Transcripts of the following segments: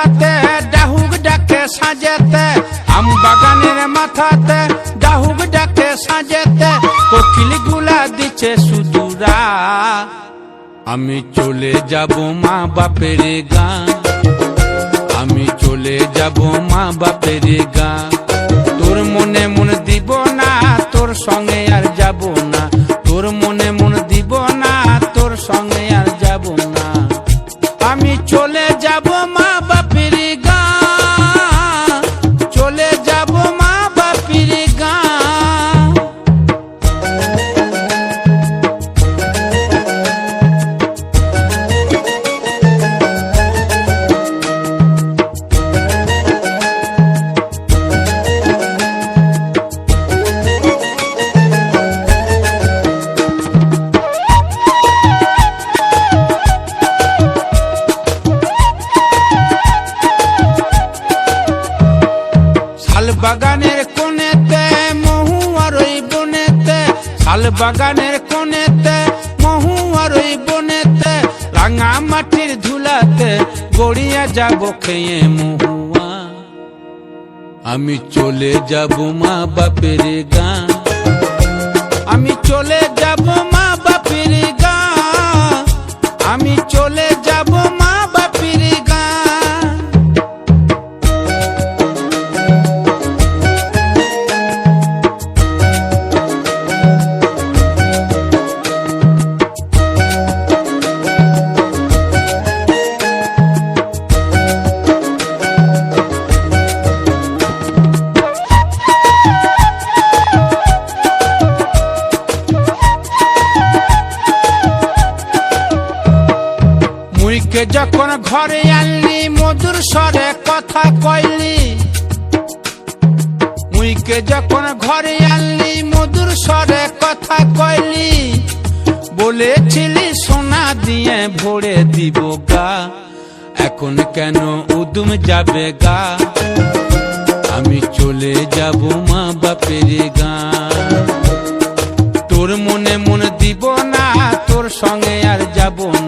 মাথাতে ডাহুক ডাকে সাজেতে, আম বাগানের মাথাতে, ডাহুক ডাকে সাজেতে, কোকিলগুলা দিচ্ছে সুদূরা। আমি চলে যাব মা বাপের গান আমি চলে যাব মা বাপের গান তোর মনে মন দিব না, তোর সঙ্গে আর যাব না। তোর মনে মন দিব না, তোর সঙ্গে বাগানের কোনেতে মহু আর ওই বনেতে, শাল বাগানের কোনেতে মহু আর ওই বনেতে, রাঙা মাটির ধুলাতে গড়িয়া যাব খেয়ে মহুয়া। আমি চলে যাব মা বাপের গান আমি চলে যাব মুইকে যখন ঘরে আনলি, মধুর স্বরে কথা কইলি। মুইকে যখন ঘরে আনলি, মধুর স্বরে কথা কইলি। বলেছিলি, সোনা দিয়ে ভরে দিব গা। এখন কেন উদুম যাবে গা? আমি চলে যাব মা বাপের গা। তোর মনে মন দিব না, তোর সঙ্গে আর যাব না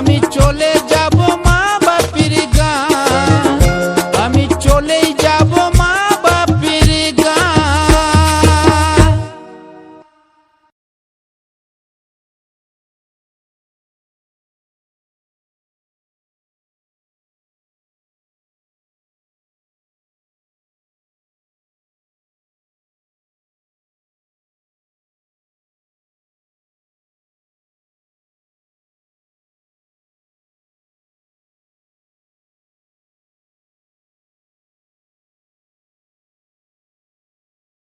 আমি চলে